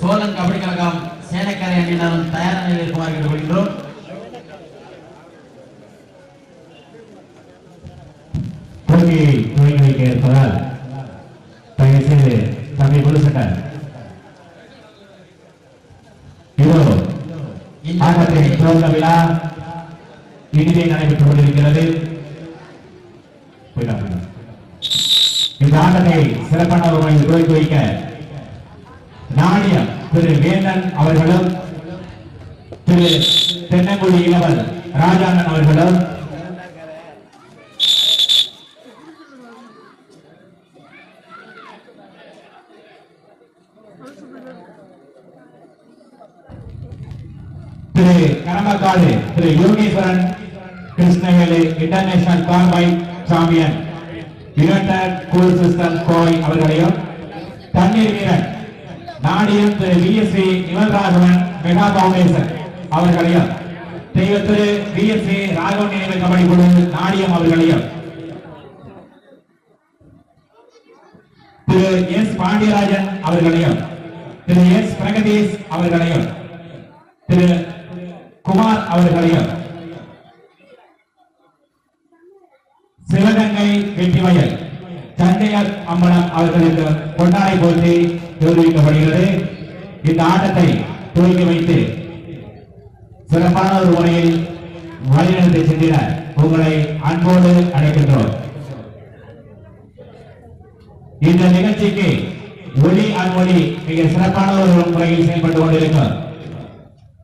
சோழன் கபடி கழகம் சேலக்கரை அணியினரும் தயார் நிலையில் இருக்குமாறு கேட்டுக்கொள்கின்றோம். போட்டியை துவங்கி வைக்க இருப்பதால் தயவு தம்பி குலுசட்டர் இதோ ஆட்டத்தின் விழா இனிதே நடைபெற்றுக் கொண்டிருக்கிறது. இந்த ஆட்டத்தை சிறப்பான ஒரு முறையில் துவக்கி வைக்க நாணயம். திரு வேந்தன் அவர்களும் திரு தென்னங்குடி இளவல் ராஜாங்கன் அவர்களும் திரு கரமக்காடு திரு யோகேஸ்வரன் கிருஷ்ணவேலு இன்டர்நேஷனல் கார்பை சாம்பியன் யுனைடெட் கூல் சிஸ்டம் கோய் அவர்களையும் தண்ணீர் வீரன் Nadiyam Thiru VSC Nivalragavan mega foundation அவர்களையும் தெய்வ திரு விஎஸ்சி ராகவன் நினைவு கபடி குழு நாடியம் அவர்களையும் திரு எஸ் பாண்டியராஜன் அவர்களையும் திரு எஸ் பிரகதீஷ் அவர்களையும் திரு குமார் அவர்களையும் சிவகங்கை வெற்றிவயல் சண்டையர் அம்பலம் அவர்களுக்கு கொண்டாடை போட்டு நிரூபிக்கப்படுகிறது இந்த ஆட்டத்தை துவக்கி வைத்து சிறப்பான ஒரு முறையில் வழிநடத்தி சென்றிட உங்களை அன்போடு அழைக்கின்றோம். இந்த நிகழ்ச்சிக்கு ஒளி அன்மொழி மிக சிறப்பான ஒரு முறையில் செயல்பட்டு கொண்டிருக்கும்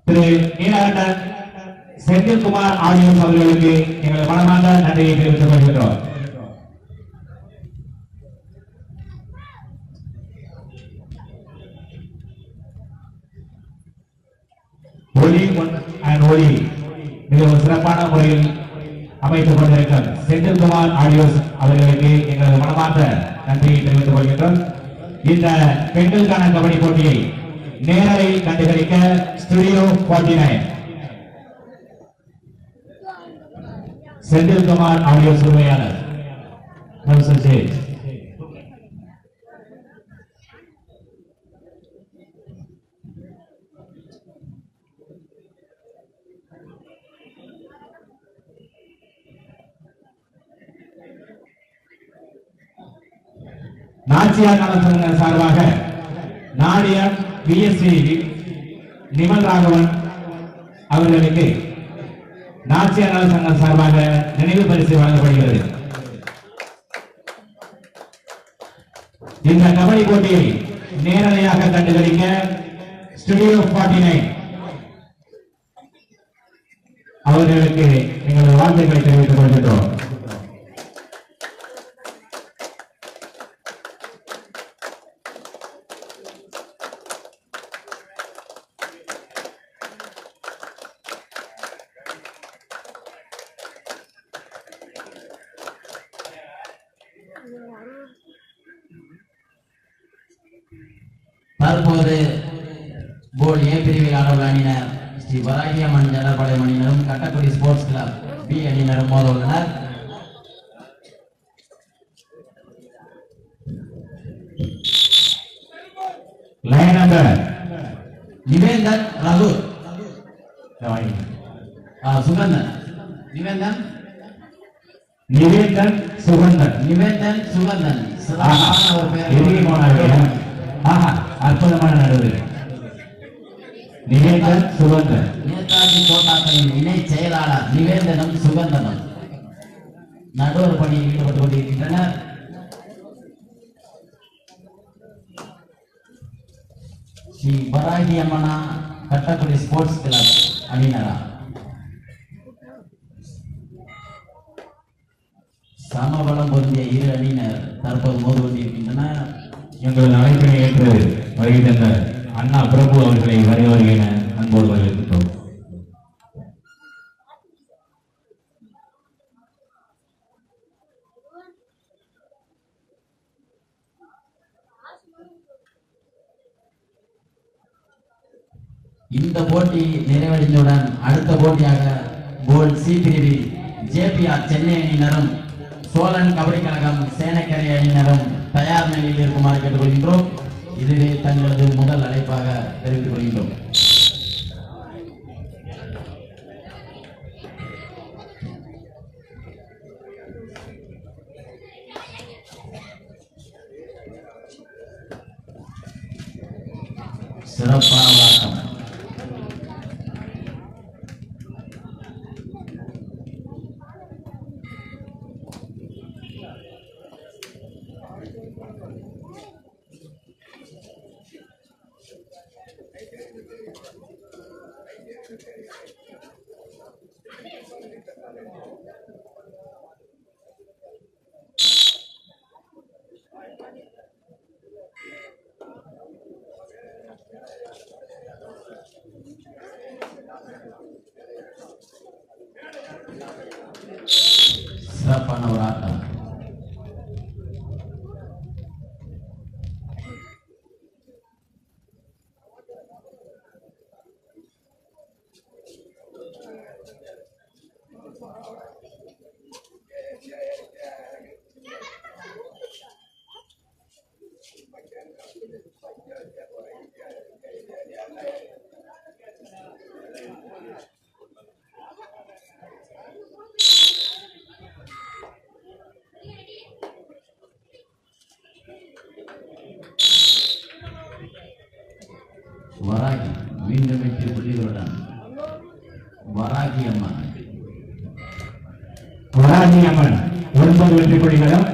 திரு நீலகண்டன் செந்தில்குமார் ஆடியோஸ் அவர்களுக்கு எங்கள் மனமார்ந்த நன்றியை தெரிவித்துக் கொள்கின்றோம் ஒளி அண்ட் ஒளி மிகவும் சிறப்பான முறையில் அமைத்துக் கொண்டிருக்கும் செந்தில்குமார் ஆடியோஸ் அவர்களுக்கு எங்களது மனமார்ந்த நன்றியை தெரிவித்துக் கொள்கின்றோம். இந்த பெண்களுக்கான கபடி போட்டியை நேரலையில் கண்டுகளிக்க ஸ்டுடியோ 49 செந்தில்குமார் ஆடியோஸ் உரிமையாளர் நாச்சியார் நலசங்க சார்பாக நாடியம் பிஎஸ்சி நிமல் ராகவன் அவர்களுக்கு நாச்சியார் சங்கம் சார்பாக நினைவு பரிசு வழங்கப்படுகிறது. இந்த கபடி போட்டியை நேரலையாக கண்டுகளிக்க ஸ்டுடியோ 49 நைன் எங்களது வாழ்த்துக்களை தெரிவித்துக் கொள்கின்றோம் தற்போது போர்டு ஏ பிரிவில் ஆடவுள்ள அணியினர் ஸ்ரீ வராகியம்மன் ஜனபாளையம் அணியினரும் கட்டக்குடி ஸ்போர்ட்ஸ் கிளப் பி அணியினரும் மோத உள்ளனர் லைன் நம்பர் நிவேந்தன் ரகு. சுகந்தன். நிவேந்தன். நிவேந்தன் சுகந்தன். நிவேந்தன் சுகந்தன். சிறப்பான ஒரு. ஆஹா, அற்புதமான நடுவர் நிவேந்தன் சுகந்தன். நேதாஜி தோட்டாக்களின் இணை செயலாளர் நிவேந்தனும் சுகந்தனும் நடுவர் பணியில் ஈடுபட்டு கொண்டிருக்கின்றனர். ஸ்ரீ வராகி அம்மனா கட்டக்குடி ஸ்போர்ட்ஸ் கிளப் அணியினரா? சமபலம் பொருந்திய இரு அணியினர் தற்போது மோது கொண்டிருக்கின்றனர் எங்களது அழைப்பினை ஏற்று வருகை தந்த அண்ணா பிரபு அவர்களை வருக என அன்போடு வரவேற்கின்றோம். இந்த போட்டி நிறைவடைந்தவுடன் அடுத்த போட்டியாக கோல் சி பிரிவில் ஜேபிஆர் சென்னை அணியினரும் சோழன் கபடி கழகம் சேனக்கரை அணியினரும் தயார் நிலையில் இருக்குமாறு கேட்டுக்கொள்கின்றோம். இதுவே தங்களது முதல் அழைப்பாக தெரிவித்துக் கொள்கின்றோம் சிறப்பான ஆட்டம் சிறப்பான ஒரு ஆட்டம் வராகி மீண்டும் வெற்றி புள்ளிகளுடன் வராகி அம்மன் வராகி அம்மன் ஒன்பது வெற்றி புள்ளிகளும்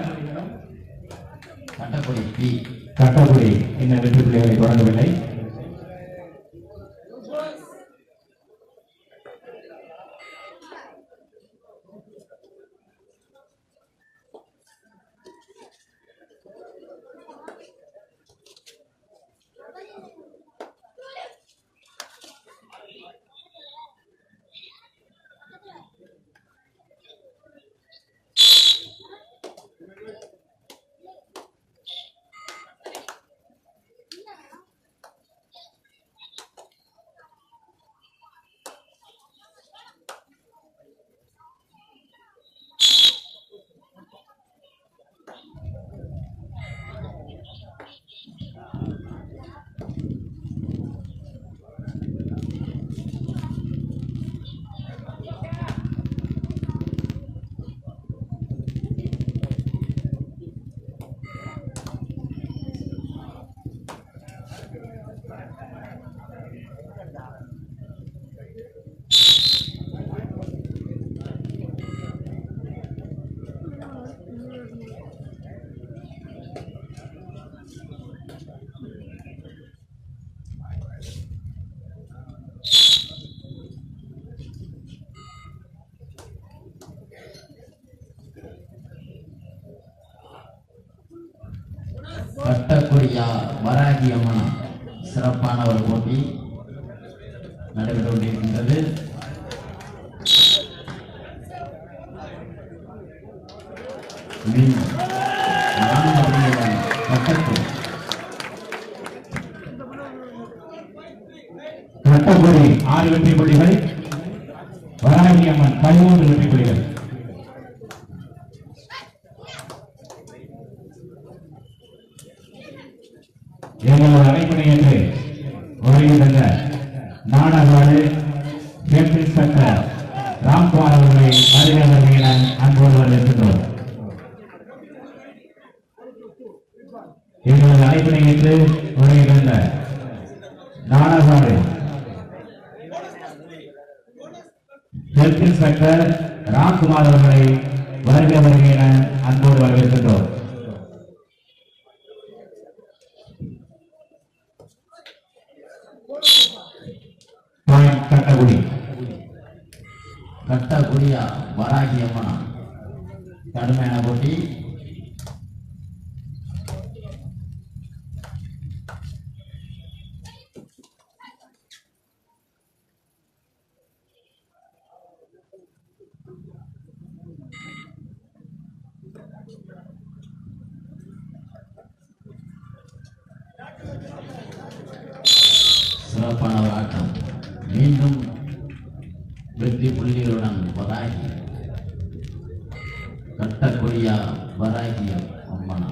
கட்டக்குடி பி கட்டக்குடி இந்த வெற்றி பிள்ளைகளை தொடங்கவில்லை. கட்டக்குடியா வராகி அம்மன் சிறப்பான ஒரு போட்டி நடைபெற கொண்டிருக்கின்றது. மீண்டும் கட்டக்குடி ஆறு வெற்றி புள்ளிகள் வராகி அம்மன் பதிமூன்று வெற்றி புள்ளிகள் எங்களோட அழைப்பினை என்று வருகை தந்த நாடகாடு ஹெல்த் இன்ஸ்பெக்டர் ராம்குமார் அவர்களை வருகை வருகை என அன்போடு வரவேற்கின்றோம் எங்களது அழைப்பினை ஏற்று வருகை தந்த நாடகாடு ஹெல்த் இன்ஸ்பெக்டர் ராம்குமார் அவர்களை வருக வருகை என அன்போடு வரவேற்கின்றோம். கட்டகுடி. கட்டகுடியா வராகியம்மா கடுமையான போட்டி சிறப்பான ஒரு ஆட்டம் மீண்டும் வெற்றி புள்ளிகளுடன் வராகி கட்டக்குடியா வராகி அம்மனா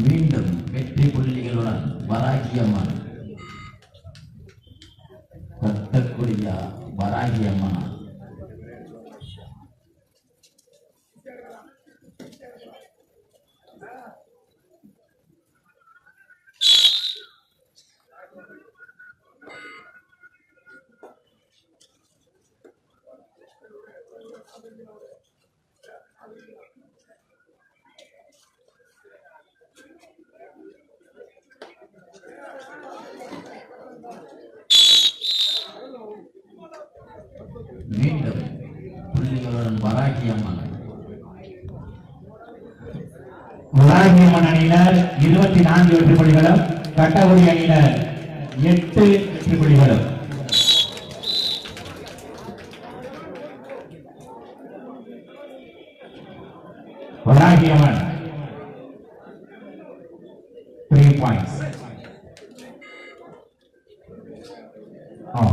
மீண்டும் வெற்றி புள்ளிகளுடன் வராகியம்மன் கட்டக்குடியா வராகியம்மன் மீண்டும் புள்ளிகளுடன் வராகியம்மன் வராகியம்மன் அணியினர் இருபத்தி நான்கு வெற்றி புள்ளிகளும் கட்டகுடி அணியினர் எட்டு வெற்றி புள்ளிகளும். வராகியம்மன் த்ரீ பாயிண்ட்ஸ் ஆ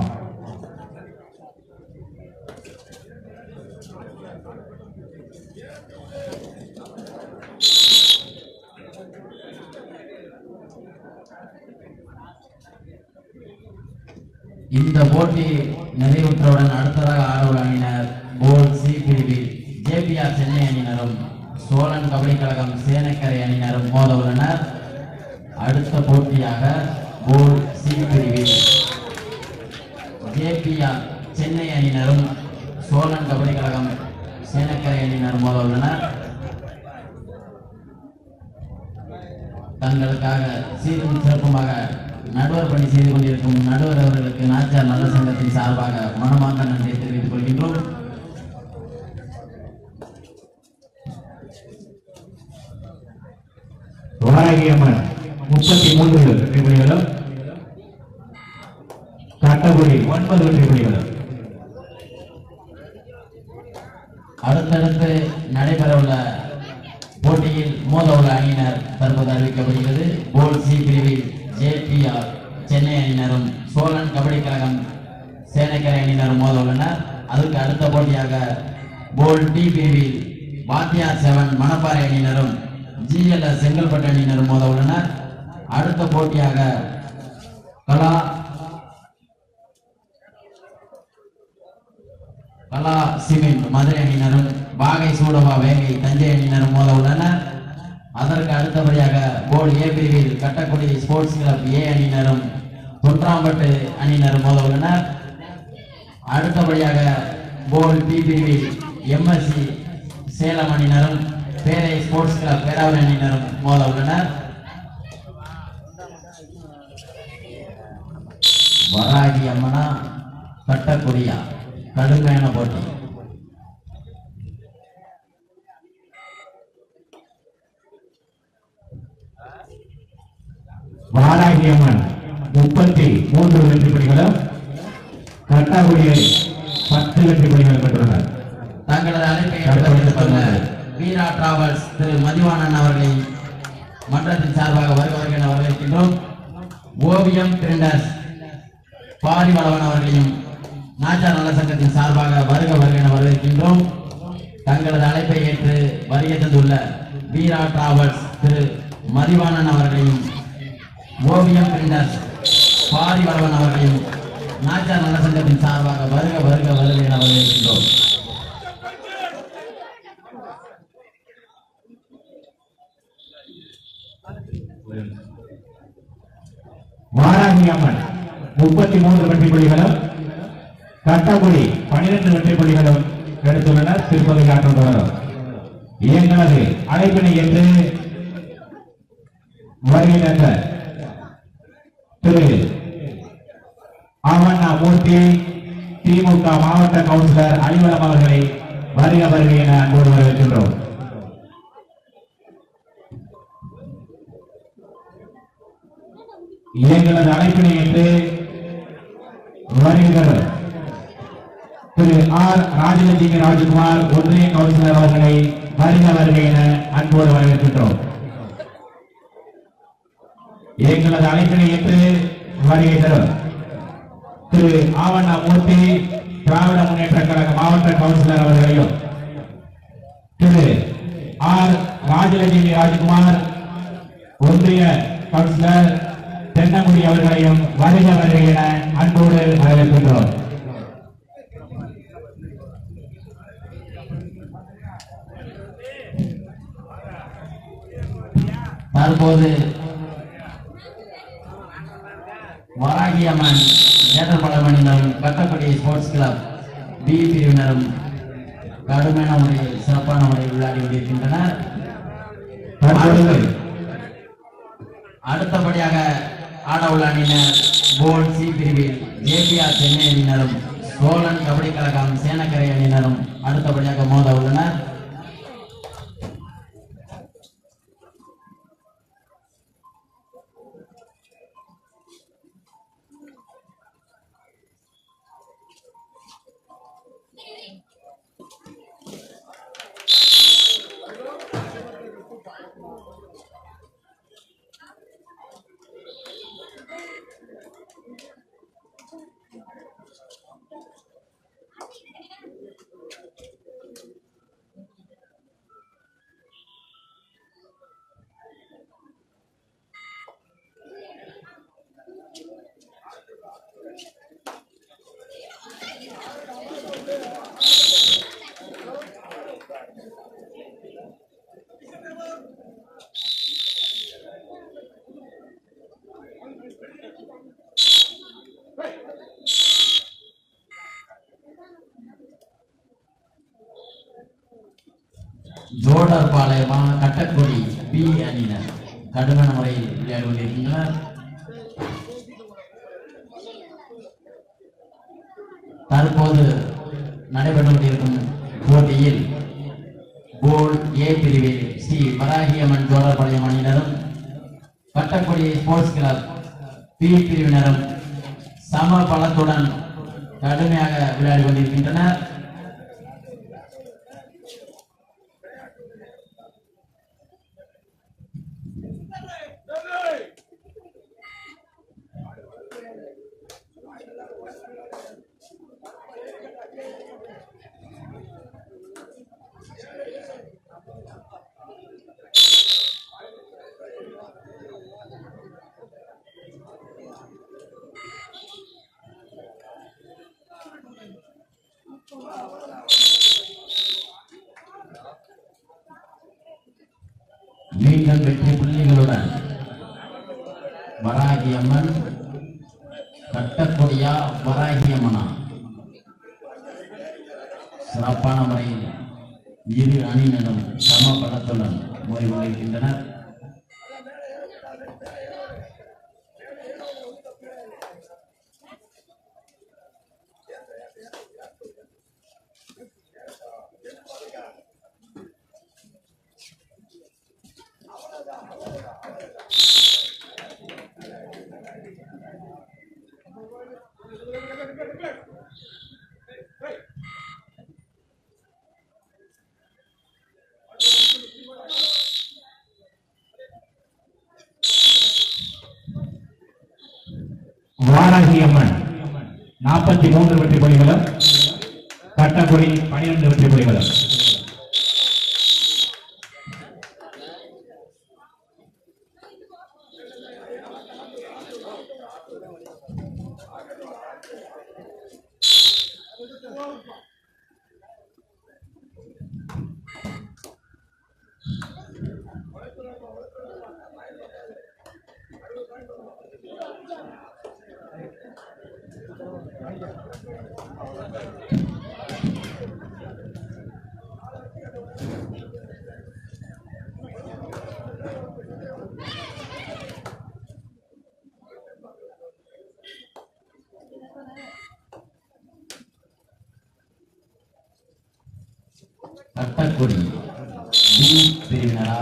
இந்த போட்டி நிறைவுற்றவுடன் அடுத்ததாக ஆடவர் அணியினர் போல் சி பிரிவில் ஜேபிஆர் சென்னை அணியினரும் சோழன் கபடி கழகம் சேனக்கரை அணியினரும் மோத உள்ளனர் அடுத்த போட்டியாக போல் சி பிரிவில் ஜேபிஆர் சென்னை அணியினரும் சோழன் கபடி கழகம் சேனக்கரை அணியினரும் மோத உள்ளனர் தங்களுக்காக சீரும் சிறப்புமாக நடுவர் பணி செய்து கொண்டிருக்கும் நடுவர் அவர்களுக்கு நாச்சார் நல்ல சங்கத்தின் சார்பாக மனமார்ந்த நன்றி தெரிவித்துக் கொள்கின்றோம். வராகியம்மன் முப்பத்தி மூன்று வெற்றி புலிகளும் கட்டபுரி ஒன்பது வெற்றி புலிகளும் அடுத்தடுத்து நடைபெறவுள்ள போட்டியில் மோத உள்ள அணியினர் தற்போது அறிவிக்கப்படுகிறது. போல் சி பிரிவில் ஜேபிஆர் சென்னை அணியினரும் சோழன் கபடி கழகம் சேனைக்கரை அணியினரும் மோத உள்ளனர் அதுக்கு அடுத்த போட்டியாக போல் டி பிரிவில் வாத்தியார் செவன் மணப்பாறை அணியினரும் ஜிஎல்எஸ் செங்கல்பட்டு அணியினர் மோத உள்ளனர். அடுத்த போட்டியாக கலா கலா சிமெண்ட் மதுரை அணியினரும் வாகை சூடவா வேங்கை தஞ்சை அணியினரும் மோத உள்ளனர். அதற்கு அடுத்தபடியாக போல் ஏ பிரிவில் கட்டக்குடி ஸ்போர்ட்ஸ் கிளப் ஏ அணியினரும் தொன்றாம்பட்டு அணியினரும் மோத உள்ளனர். அடுத்தபடியாக போல் பி பிரிவில் எம்எஸ்சி சேலம் அணியினரும் பேரை ஸ்போர்ட்ஸ் கிளப் பேராவூர் அணியினரும் மோத உள்ளனர் வராகி அம்மனா கட்டக்குடியா கடுமையான போட்டி. வாராகியம்மன் முப்பத்தி மூன்று வெற்றி புள்ளிகளும் கட்டகுடி பத்து வெற்றி புள்ளிகள் பெற்றுள்ளனர். தங்களது அழைப்பை ஏற்படுத்திக்கொள்ள வீரா டிராவல்ஸ் திரு மதிவாணன் அவர்களை மன்றத்தின் சார்பாக வருக என வரவேற்கின்றோம். ஓவியம் பிரிண்டர்ஸ் பாரிவளவன் அவர்களையும் நாச்சார் நல சங்கத்தின் சார்பாக வருக வருக என வரவேற்கின்றோம். தங்களது அழைப்பை ஏற்று வருகை தந்துள்ள வீரா டிராவல்ஸ் திரு மதிவாணன் அவர்களையும் ஓவியம் பிரிண்டர்ஸ் பாரிவளவன் அவர்களையும் நாச்சார் நல சங்கத்தின் சார்பாக வருக வருக வருக என வரவேற்கின்றோம். வாராகியம்மன் முப்பத்தி மூன்று வெற்றி புள்ளிகளும் கட்டகுடி பனிரெண்டு வெற்றி புள்ளிகளும் எடுத்துள்ளனர். திருப்பதி காட்டும் தொடரும் எங்களது அழைப்பினை என்று வருகின்ற திரு ஆவண்ணா மூர்த்தி திமுக மாவட்ட கவுன்சிலர் அலுவலம் அவர்களை வருக வருகை என அன்போடு வரவேற்கின்றோம். எங்களது அழைப்பினை ஏற்று வருகின்றனர் திரு ஆர் ராஜலட்சுமி ராஜகுமார் ஒன்றிய கவுன்சிலர் அவர்களை வருக வருகை என அன்போடு வரவேற்கின்றோம். எங்களது அழைப்பினை ஏற்று வருகை திரு ஆவண்ணா மூர்த்தி திராவிட முன்னேற்ற கழக மாவட்ட கவுன்சிலர் அவர்களையும் திரு ஆர் ராஜலட்சுமி ராஜ்குமார் ஒன்றிய கவுன்சிலர் தென்னமுடி அவர்களையும் வருக வருக என அன்போடு வரவேற்கின்றோம். தற்போது வராகியம்மன் ஏற்றப்படமணியினரும் கட்டப்படி ஸ்போர்ட்ஸ் கிளப் பி பிரிவினரும் கடுமையான முறையில் சிறப்பான முறையில் விளையாடி கொண்டிருக்கின்றனர். அடுத்தபடியாக ஆட உள்ள அணியினர் போல் சி பிரிவில் ஜேபிஆர் சென்னை அணியினரும் சோழன் கபடி கழகம் சேனக்கரை அணியினரும் அடுத்தபடியாக மோத உள்ளனர். ஜோடர் பாளையமா கட்டக்குடி பி அணியினர் கடுமையான முறையில் விளையாடி கொண்டிருக்கின்றனர் தற்போது நடைபெற்று கொண்டிருக்கும் போட்டியில் போல் ஏ பிரிவில் ஸ்ரீ வராகியம்மன் ஜோடர் பாளையம் அணியினரும் கட்டக்குடி ஸ்போர்ட்ஸ் கிளப் பி பிரிவினரும் சம பலத்துடன் கடுமையாக விளையாடி கொண்டிருக்கின்றனர். மீண்டும் வெற்றி புள்ளிகளுடன் வராகியம்மன் கட்டக்கூடியா வராகியம்மனா சிறப்பான முறையில் இரு அணியினரும் சம பலத்துடன் மோதி வாராகி அம்மன் நாற்பத்தி மூன்று வெற்றி புலிகளும் கட்டக்குடி பனிரெண்டு வெற்றி புலிகளும் கட்டக்குடி பி. பிரிவினரா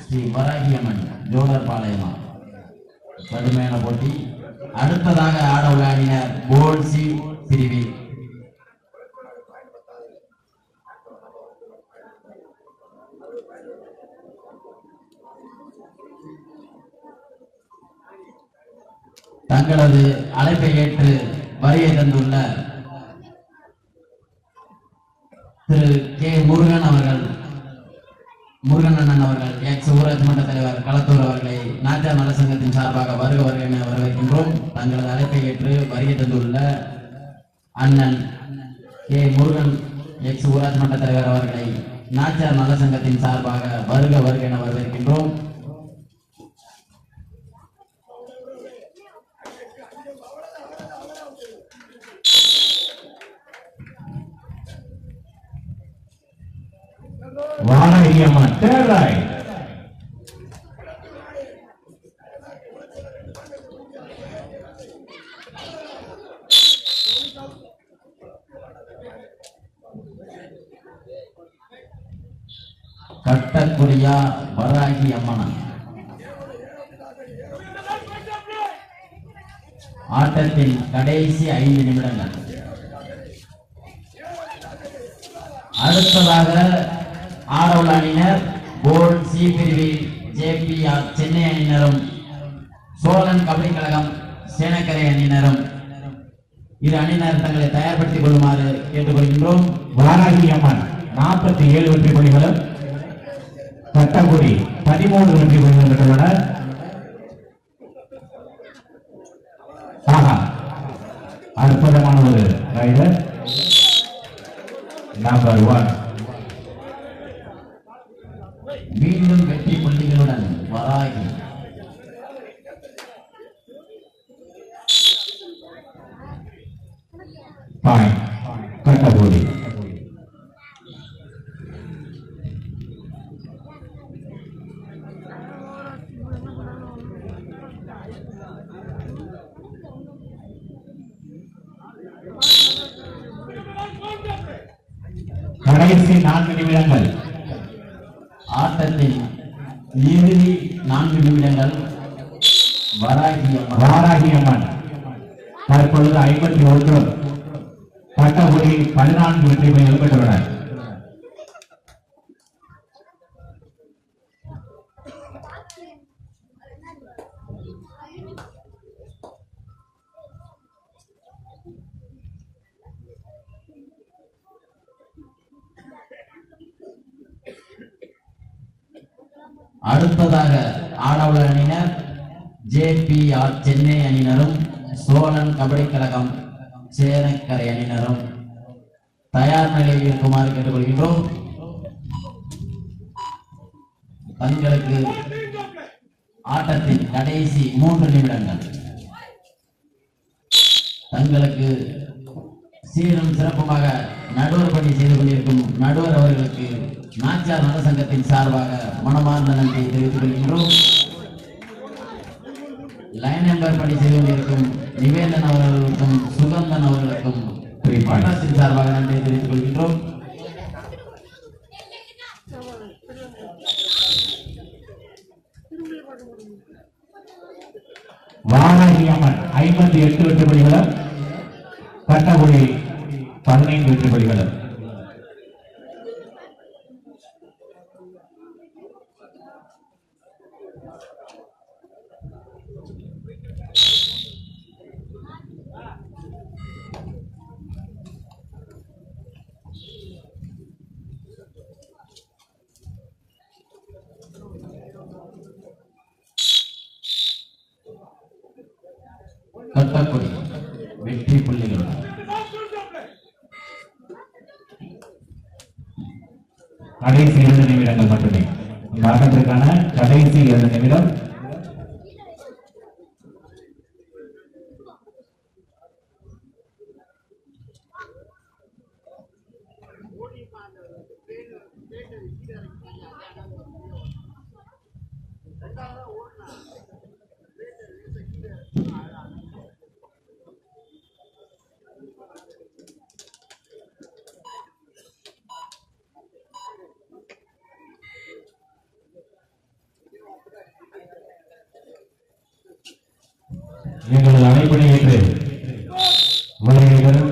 ஸ்ரீ வராகியம்மன் ஜோடர் பாளையமா கடுமையான போட்டி அடுத்ததாக ஆட உள்ள அணியினர் போல் சி பிரிவில் தங்களது அழைப்பை ஏற்று வருகை தந்துள்ள திரு கே முருகன் அவர்கள் முருகன் அண்ணன் அவர்கள் எக்ஸ் ஊராட்சி மன்ற தலைவர் களத்தூர் அண்ணன் கே முருகன் எக்ஸ் ஊராட்சி மன்ற தலைவர் அவர்களை நாச்சார் நல சங்கத்தின் சார்பாக வருக வருக என வரவேற்கின்றோம் வானகி அம்மன் தேர்ட் ரைட் கட்டக்குடியா வராகி அம்மனா. ஆட்டத்தின் கடைசி ஐந்து நிமிடங்கள். அடுத்ததாக ஆரோல் அணியினர் போல் சி பிரிவில் ஜேபிஆர் சென்னை அணியினரும் சோழன் கபடி கழகம் சேனக்கரை அணியினரும் இரு அணியினர் தங்களை தயார்படுத்திக் கொள்ளுமாறு கேட்டுக்கொள்கின்றோம். வாராகி அம்மன் நாற்பத்தி ஏழு வெற்றி புள்ளிகளும் தட்டங்குடி பதிமூன்று வெற்றி புள்ளிகள் பெற்றுள்ளனர். ஆஹா அற்புதமான ஒரு ரைடர் நம்பர் ஒன் மீண்டும் வெற்றி புள்ளிகளுடன் வராகி. கட்டக்குடி கடைசி நான்கு நிமிடங்கள் ஆட்டத்தின் இறுதி நான்கு நிமிடங்கள் வராகி அம்மன் வாராகி அம்மன் தற்பொழுது ஐம்பத்தி ஒன்று கட்டக்குடி பதினான்கு வெற்றி புள்ளிகள் பெற்றுள்ளனர் அடுத்ததாக ஆடவுள்ள அணியினர் ஜேபிஆர் சென்னை அணியினரும் சோழன் கபடி கழகம் சேனக்கரை அணியினரும். தயார் நிலையில் இருக்குமாறு கேட்டுக்கொள்கின்றோம். தங்களுக்கு ஆட்டத்தின் கடைசி மூன்று நிமிடங்கள். தங்களுக்கு சீரும் சிறப்புமாக நடுவர் பணி செய்து கொண்டிருக்கும் நடுவர் அவர்களுக்கு நாச்சார் நலசங்கத்தின் சார்பாக மனமார்ந்த நன்றியை தெரிவித்துக் கொள்கின்றோம். லைன் நம்பர் பணி செய்து கொண்டிருக்கும் நிவேந்தன் அவர்களுக்கும் சுகந்தன் அவர்களுக்கும். மன்றத்தின் சார்பாக நன்றியை தெரிவித்துக் கொள்கின்றோம். அம்மன் ஐம்பத்தி எட்டு வெற்றி புள்ளிகளும் கட்டக்குடி பதினைந்து வெற்றி புள்ளிகளும் கட்டக்குடி வெற்றி புள்ளிகளுடன் கடைசி இரண்டு நிமிடங்கள் மட்டுமே இந்த கடைசி இரண்டு நிமிடம். எங்களது அழைப்பினை ஏற்று வருகை தரும்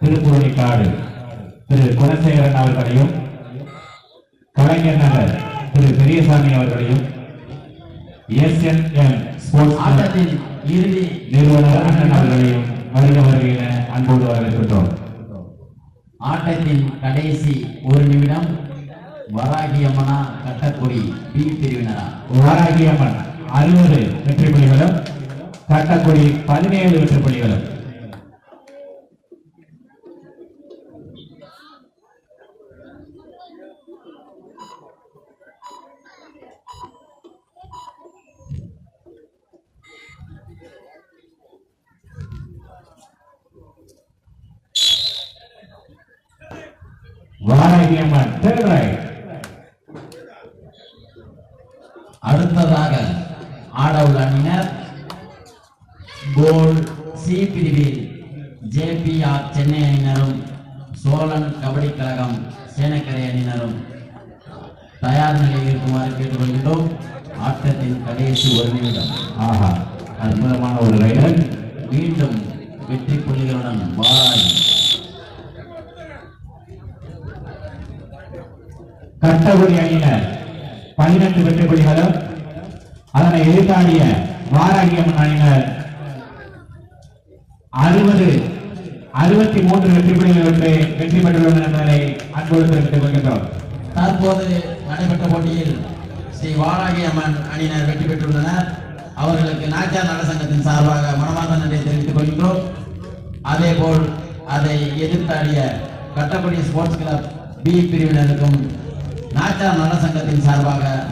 திருப்புவனிக்காடு திரு குணசேகரன் அவர்களையும் கலைஞர் நகர் திரு பெரியசாமி அவர்களையும் எஸ் என் எம் ஸ்போர்ட்ஸ் ஆட்டத்தின் இறுதி நிறுவனர் அண்ணன் அவர்களையும் வருக வருக என அன்போடு வரவேற்கின்றோம். ஆட்டத்தின் கடைசி ஒரு நிமிடம் வராகி அம்மனா கட்டக்குடி பி பிரிவினரா? வாராகி அம்மன் அறுபது வெற்றி புள்ளிகளும் கட்டக்குடி பதினேழு வெற்றி புள்ளிகளும். வாரகியம்மன் திருநை அடுத்ததாக ஆடவுள்ள அணியினர் கோல் சி பிரிவில் ஜேபிஆர் சென்னை அணியினரும் சோழன் கபடி கழகம் சேனக்கரை அணியினரும் தயார் நிலையில் இருக்குமாறு கேட்டுக்கொள்கின்றோம். ஆட்டத்தின் கடைசி ஒரு நிமிடம். ஆஹா அற்புதமான ஒரு ரைடர். மீண்டும் வெற்றி புள்ளிகளுடன் வாராகி கட்டகுடி அணியினர் பதினெட்டு வெற்றி புள்ளிகளும் அதனை எதிர்த்தாடிய வாராகியம்மன் அணியினர் அறுபது அறுபத்தி மூன்று வெற்றி புள்ளிகள் வெற்றி வெற்றி பெற்றுள்ளனர் என்பதை அன்போடு தெரிவித்துக் கொள்கின்றோம். தற்போது நடைபெற்ற போட்டியில் ஸ்ரீ வாராகி அம்மன் அணியினர் வெற்றி பெற்றுள்ளனர். அவர்களுக்கு நாச்சியார் நலசங்கத்தின் சார்பாக மனமார்ந்த நன்றியை தெரிவித்துக் கொள்கின்றோம். அதேபோல் அதை எதிர்த்தாடிய கட்டக்குடி ஸ்போர்ட்ஸ் கிளப் பி பிரிவினருக்கும் நாச்சியார் நலசங்கத்தின் சார்பாக